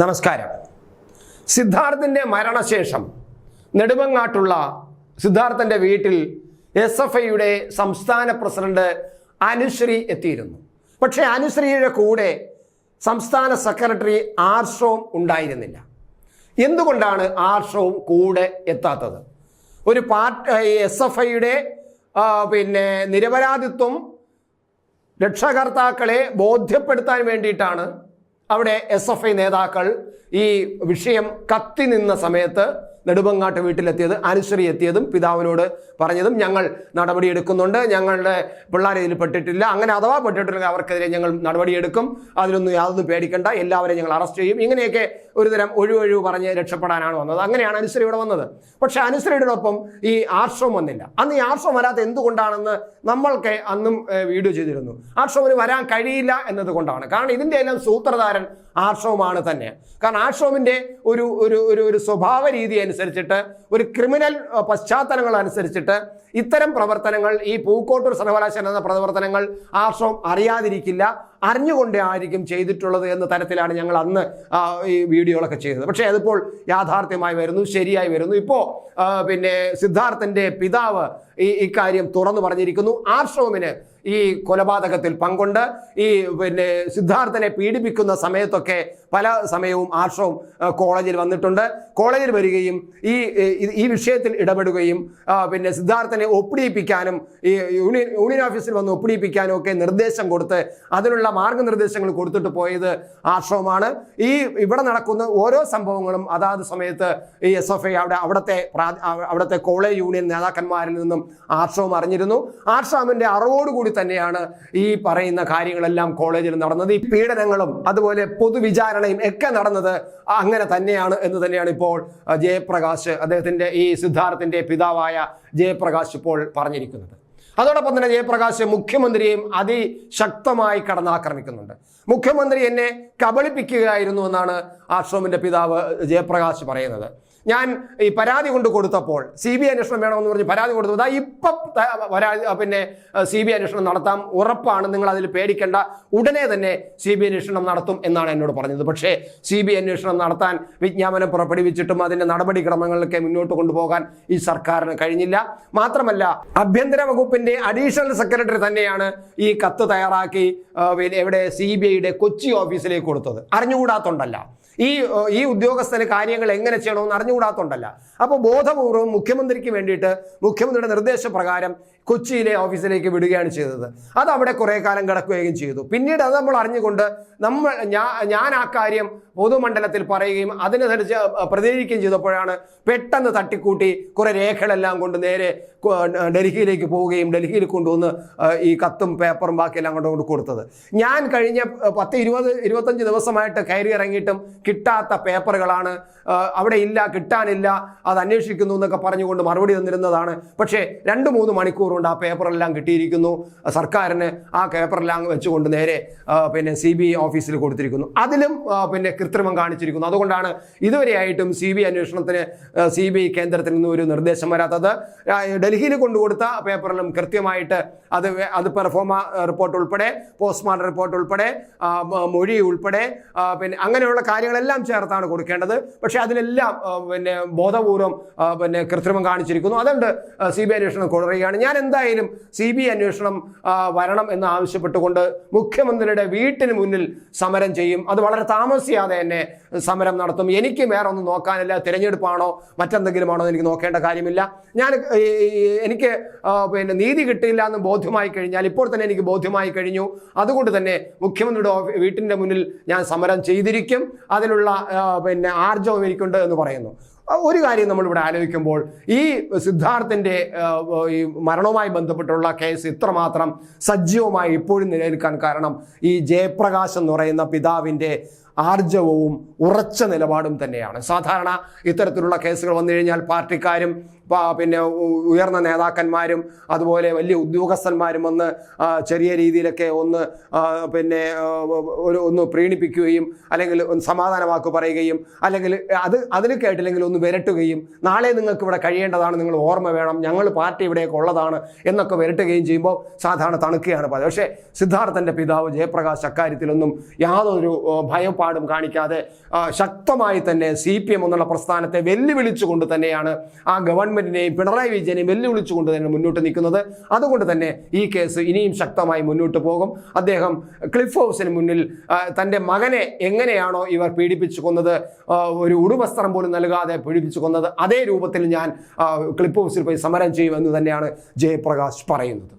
നമസ്കാരം. സിദ്ധാർത്ഥിന്റെ മരണശേഷം നെടുമങ്ങാട്ടുള്ള സിദ്ധാർത്ഥന്റെ വീട്ടിൽ എസ് എഫ് ഐയുടെ സംസ്ഥാന പ്രസിഡന്റ് അനുശ്രീ എത്തിയിരുന്നു. പക്ഷേ അനുശ്രീയുടെ കൂടെ സംസ്ഥാന സെക്രട്ടറി ആർഷവും ഉണ്ടായിരുന്നില്ല. എന്തുകൊണ്ടാണ് ആർഷവും കൂടെ എത്താത്തത്? ഒരു പാർട്ടി എസ് എഫ് ഐയുടെ പിന്നെ നിരപരാധിത്വം രക്ഷകർത്താക്കളെ ബോധ്യപ്പെടുത്താൻ വേണ്ടിയിട്ടാണ് അവിടെ എസ് നേതാക്കൾ ഈ വിഷയം കത്തി നിന്ന സമയത്ത് നെടുമങ്ങാട്ട് വീട്ടിലെത്തിയത് അനുശ്രീ എത്തിയതും പിതാവിനോട് പറഞ്ഞതും ഞങ്ങൾ നടപടിയെടുക്കുന്നുണ്ട്. ഞങ്ങളുടെ പിള്ളേരെ ഇതിൽ പെട്ടിട്ടില്ല. അങ്ങനെ അഥവാ പെട്ടിട്ടില്ലെങ്കിൽ അവർക്കെതിരെ ഞങ്ങൾ നടപടിയെടുക്കും. അതിലൊന്നും യാതൊന്നും പേടിക്കണ്ട. എല്ലാവരെയും ഞങ്ങൾ അറസ്റ്റ് ചെയ്യും. ഇങ്ങനെയൊക്കെ ഒരു തരം ഒഴിവൊഴിവ് പറഞ്ഞ് രക്ഷപ്പെടാനാണ് വന്നത്. അങ്ങനെയാണ് അനുശ്രീ ഇവിടെ വന്നത്. പക്ഷേ അനുശ്രീയുടെ ഒപ്പം ഈ ആർഷവും വന്നില്ല. അന്ന് ഈ ആർഷവും വരാത്ത എന്തുകൊണ്ടാണെന്ന് നമ്മൾക്ക് അന്നും വീഡിയോ ചെയ്തിരുന്നു. ആർഷവന് വരാൻ കഴിയില്ല എന്നതുകൊണ്ടാണ്. കാരണം ഇതിന്റെ എല്ലാം സൂത്രധാരൻ ആർഷവുമാണ് തന്നെ. കാരണം ആശ്രമിന്റെ ഒരു ഒരു ഒരു ഒരു സ്വഭാവ രീതി അനുസരിച്ചിട്ട് ഒരു ക്രിമിനൽ പശ്ചാത്തലങ്ങൾ അനുസരിച്ചിട്ട് ഇത്തരം പ്രവർത്തനങ്ങൾ ഈ പൂക്കോട്ടൂർ സർവകലാശാല എന്ന പ്രവർത്തനങ്ങൾ ആശ്രമം അറിയാതിരിക്കില്ല. അറിഞ്ഞുകൊണ്ടേ ആയിരിക്കും ചെയ്തിട്ടുള്ളത് എന്ന തരത്തിലാണ് ഞങ്ങൾ അന്ന് ഈ വീഡിയോകളൊക്കെ ചെയ്തത്. പക്ഷേ അതിപ്പോൾ യാഥാർത്ഥ്യമായി വരുന്നു ശരിയായി വരുന്നു. ഇപ്പോൾ പിന്നെ സിദ്ധാർത്ഥന്റെ പിതാവ് ഈ ഇക്കാര്യം തുറന്നു പറഞ്ഞിരിക്കുന്നു. ആശ്രമമിന് ഈ കൊലപാതകത്തിൽ പങ്കുണ്ട്. ഈ പിന്നെ സിദ്ധാർത്ഥനെ പീഡിപ്പിക്കുന്ന സമയത്തൊക്കെ പല സമയവും ആർഷവും കോളേജിൽ വന്നിട്ടുണ്ട്. കോളേജിൽ വരികയും ഈ ഈ- ഈ വിഷയത്തിൽ ഇടപെടുകയും പിന്നെ സിദ്ധാർത്ഥനെ ഒപ്പിടിയിപ്പിക്കാനും ഈ യൂണിയൻ യൂണിയൻ ഓഫീസിൽ വന്ന് ഒപ്പിടിയിപ്പിക്കാനും ഒക്കെ നിർദ്ദേശം കൊടുത്ത് അതിനുള്ള മാർഗനിർദ്ദേശങ്ങൾ കൊടുത്തിട്ട് പോയത് ആശ്രമമാണ്. ഈ ഇവിടെ നടക്കുന്ന ഓരോ സംഭവങ്ങളും അതാത് സമയത്ത് ഈ എസ് എഫ് ഐ അവിടെ അവിടുത്തെ അവിടുത്തെ കോളേജ് യൂണിയൻ നേതാക്കന്മാരിൽ നിന്നും ആശ്രമം അറിഞ്ഞിരുന്നു. ആശ്രമിന്റെ അറിവോടുകൂടി തന്നെയാണ് ഈ പറയുന്ന കാര്യങ്ങളെല്ലാം കോളേജിൽ നടന്നത്. ഈ പീഡനങ്ങളും അതുപോലെ പൊതുവിചാരണയും ഒക്കെ നടന്നത് അങ്ങനെ തന്നെയാണ് എന്ന് തന്നെയാണ് ഇപ്പോൾ ജയപ്രകാശ് അദ്ദേഹത്തിന്റെ ഈ സിദ്ധാർത്ഥിന്റെ പിതാവായ ജയപ്രകാശ് ഇപ്പോൾ പറഞ്ഞിരിക്കുന്നത്. അതോടൊപ്പം തന്നെ ജയപ്രകാശ് മുഖ്യമന്ത്രിയെയും അതിശക്തമായി കടന്നാക്രമിക്കുന്നുണ്ട്. മുഖ്യമന്ത്രി എന്നെ കബളിപ്പിക്കുകയായിരുന്നു എന്നാണ് ആശ്രമിന്റെ പിതാവ് ജയപ്രകാശ് പറയുന്നത്. ഞാൻ ഈ പരാതി കൊണ്ട് കൊടുത്തപ്പോൾ സി ബി ഐ അന്വേഷണം വേണമെന്ന് പറഞ്ഞ് പരാതി കൊടുത്തത് "ദാ ഇപ്പം പരാതി പിന്നെ സി ബി ഐ അന്വേഷണം നടത്താം ഉറപ്പാണ് നിങ്ങൾ അതിൽ പേടിക്കേണ്ട ഉടനെ തന്നെ സി ബി ഐ അന്വേഷണം നടത്തും എന്നാണ് എന്നോട് പറഞ്ഞത്. പക്ഷേ സി ബി ഐ അന്വേഷണം നടത്താൻ വിജ്ഞാപനം പുറപ്പെടുവിച്ചിട്ടും അതിന്റെ നടപടിക്രമങ്ങളിലൊക്കെ മുന്നോട്ട് കൊണ്ടുപോകാൻ ഈ സർക്കാരിന് കഴിഞ്ഞില്ല. മാത്രമല്ല ആഭ്യന്തര വകുപ്പിന്റെ അഡീഷണൽ സെക്രട്ടറി തന്നെയാണ് ഈ കത്ത് തയ്യാറാക്കി എവിടെ സി ബി ഐയുടെ കൊച്ചി ഓഫീസിലേക്ക് കൊടുത്തത്. അറിഞ്ഞുകൂടാത്തോണ്ടല്ല. ഈ ഈ ഉദ്യോഗസ്ഥന് കാര്യങ്ങൾ എങ്ങനെ ചെയ്യണമെന്ന് അറിഞ്ഞുകൂടാത്തോണ്ടല്ല. അപ്പോൾ ബോധപൂർവം മുഖ്യമന്ത്രിക്ക് വേണ്ടിയിട്ട് മുഖ്യമന്ത്രിയുടെ നിർദ്ദേശപ്രകാരം കൊച്ചിയിലെ ഓഫീസിലേക്ക് വിടുകയാണ് ചെയ്തത്. അത് അവിടെ കുറേ കാലം കിടക്കുകയും ചെയ്തു. പിന്നീട് അത് നമ്മൾ അറിഞ്ഞുകൊണ്ട് നമ്മൾ ഞാൻ ആ കാര്യം പൊതുമണ്ഡലത്തിൽ പറയുകയും അതിനനുസരിച്ച് പ്രതികരിക്കുകയും ചെയ്തപ്പോഴാണ് പെട്ടെന്ന് തട്ടിക്കൂട്ടി കുറേ രേഖകളെല്ലാം കൊണ്ട് നേരെ ഡൽഹിയിലേക്ക് പോവുകയും ഡൽഹിയിൽ കൊണ്ടുവന്ന് ഈ കത്തും പേപ്പറും ബാക്കിയെല്ലാം കൊണ്ട് കൊണ്ട് കൊടുത്തത്. ഞാൻ കഴിഞ്ഞ പത്ത് ഇരുപത് ഇരുപത്തഞ്ച് ദിവസമായിട്ട് കയറി ഇറങ്ങിയിട്ടും കിട്ടാത്ത പേപ്പറുകളാണ് അവിടെ ഇല്ല കിട്ടാനില്ല അത് അന്വേഷിക്കുന്നു എന്നൊക്കെ പറഞ്ഞുകൊണ്ട് മറുപടി തന്നിരുന്നതാണ്. പക്ഷേ രണ്ട് മൂന്ന് മണിക്കൂർ കൊണ്ട് ആ പേപ്പറെല്ലാം കിട്ടിയിരിക്കുന്നു. സർക്കാരിന് ആ പേപ്പറെല്ലാം വെച്ചുകൊണ്ട് നേരെ പിന്നെ സി ബി ഐ ഓഫീസിൽ കൊടുത്തിരിക്കുന്നു. അതിലും പിന്നെ കൃത്രിമം കാണിച്ചിരിക്കുന്നു. അതുകൊണ്ടാണ് ഇതുവരെയായിട്ടും സി ബി ഐ അന്വേഷണത്തിന് സി ബി ഐ കേന്ദ്രത്തിൽ നിന്ന് ഒരു നിർദ്ദേശം വരാത്തത്. ഡൽഹിയിൽ കൊണ്ടുകൊടുത്ത പേപ്പറിലും കൃത്യമായിട്ട് അത് അത് പെർഫോമ റിപ്പോർട്ട് ഉൾപ്പെടെ പോസ്റ്റ്മോർട്ടം റിപ്പോർട്ട് ഉൾപ്പെടെ മൊഴി ഉൾപ്പെടെ പിന്നെ അങ്ങനെയുള്ള കാര്യങ്ങളെല്ലാം ചേർത്താണ് കൊടുക്കേണ്ടത്. പക്ഷേ അതിലെല്ലാം പിന്നെ ബോധപൂർവം പിന്നെ കൃത്രിമം കാണിച്ചിരിക്കുന്നു. അതുകൊണ്ട് സി ബി ഐ അന്വേഷണം കുറയുകയാണ് ഞാൻ എന്തായാലും സി ബി അന്വേഷണം വരണം എന്ന് ആവശ്യപ്പെട്ടുകൊണ്ട് മുഖ്യമന്ത്രിയുടെ വീട്ടിന് മുന്നിൽ സമരം ചെയ്യും. അത് വളരെ താമസിയാതെ തന്നെ സമരം നടത്തും. എനിക്ക് വേറെ ഒന്നും നോക്കാനില്ല. തിരഞ്ഞെടുപ്പാണോ മറ്റെന്തെങ്കിലും ആണോ എനിക്ക് നോക്കേണ്ട കാര്യമില്ല. ഞാൻ എനിക്ക് പിന്നെ നീതി കിട്ടിയില്ല എന്ന് ബോധ്യമായി കഴിഞ്ഞാൽ ഇപ്പോൾ തന്നെ എനിക്ക് ബോധ്യമായി കഴിഞ്ഞു. അതുകൊണ്ട് തന്നെ മുഖ്യമന്ത്രിയുടെ വീട്ടിന്റെ മുന്നിൽ ഞാൻ സമരം ചെയ്തിരിക്കും. അതിനുള്ള പിന്നെ ആർജവം എനിക്കുണ്ട് എന്ന് പറയുന്നു. ഒരു കാര്യം നമ്മളിവിടെ ആലോചിക്കുമ്പോൾ ഈ സിദ്ധാർത്ഥിന്റെ ഈ മരണവുമായി ബന്ധപ്പെട്ടുള്ള കേസ് ഇത്രമാത്രം സജീവമായി ഇപ്പോഴും നിലനിൽക്കാൻ കാരണം ഈ ജയപ്രകാശ് എന്ന് പറയുന്ന പിതാവിന്റെ ആർജവവും ഉറച്ച നിലപാടും തന്നെയാണ്. സാധാരണ ഇത്തരത്തിലുള്ള കേസുകൾ വന്നു കഴിഞ്ഞാൽ പാർട്ടിക്കാരും പിന്നെ ഉയർന്ന നേതാക്കന്മാരും അതുപോലെ വലിയ ഉദ്യോഗസ്ഥന്മാരും ഒന്ന് ചെറിയ രീതിയിലൊക്കെ ഒന്ന് പിന്നെ ഒരു ഒന്ന് പ്രീണിപ്പിക്കുകയും അല്ലെങ്കിൽ ഒന്ന് പറയുകയും അല്ലെങ്കിൽ അത് അതിന് കേട്ടില്ലെങ്കിൽ ഒന്ന് വിരട്ടുകയും നാളെ നിങ്ങൾക്ക് ഇവിടെ കഴിയേണ്ടതാണ് നിങ്ങൾ ഓർമ്മ വേണം ഞങ്ങൾ പാർട്ടി ഇവിടെയൊക്കെ ഉള്ളതാണ് എന്നൊക്കെ വിരട്ടുകയും ചെയ്യുമ്പോൾ സാധാരണ തണുക്കുകയാണ് പതിവ്. പക്ഷേ സിദ്ധാർത്ഥന്റെ പിതാവ് ജയപ്രകാശ് അക്കാര്യത്തിലൊന്നും യാതൊരു ആ, വെളിപ്പാടും കാണിക്കാതെ ശക്തമായി തന്നെ സി പി എം എന്നുള്ള പ്രസ്ഥാനത്തെ വെല്ലുവിളിച്ചുകൊണ്ട് തന്നെയാണ് ആ ഗവൺമെന്റിനെയും പിണറായി വിജയനെയും വെല്ലുവിളിച്ചുകൊണ്ട് തന്നെ മുന്നോട്ട് നിൽക്കുന്നത്. അതുകൊണ്ട് തന്നെ ഈ കേസ് ഇനിയും ശക്തമായി മുന്നോട്ട് പോകും. അദ്ദേഹം ക്ലിഫ് ഹൗസിന് മുന്നിൽ തന്റെ മകനെ എങ്ങനെയാണോ ഇവർ പീഡിപ്പിച്ചു കൊന്നത് ഒരു ഉടുവസ്ത്രം പോലും നൽകാതെ പീഡിപ്പിച്ചു കൊന്നത് അതേ രൂപത്തിൽ ഞാൻ ക്ലിഫ് ഹൗസിൽ പോയി സമരം ചെയ്യുമെന്ന് തന്നെയാണ് ജയപ്രകാശ് പറയുന്നത്.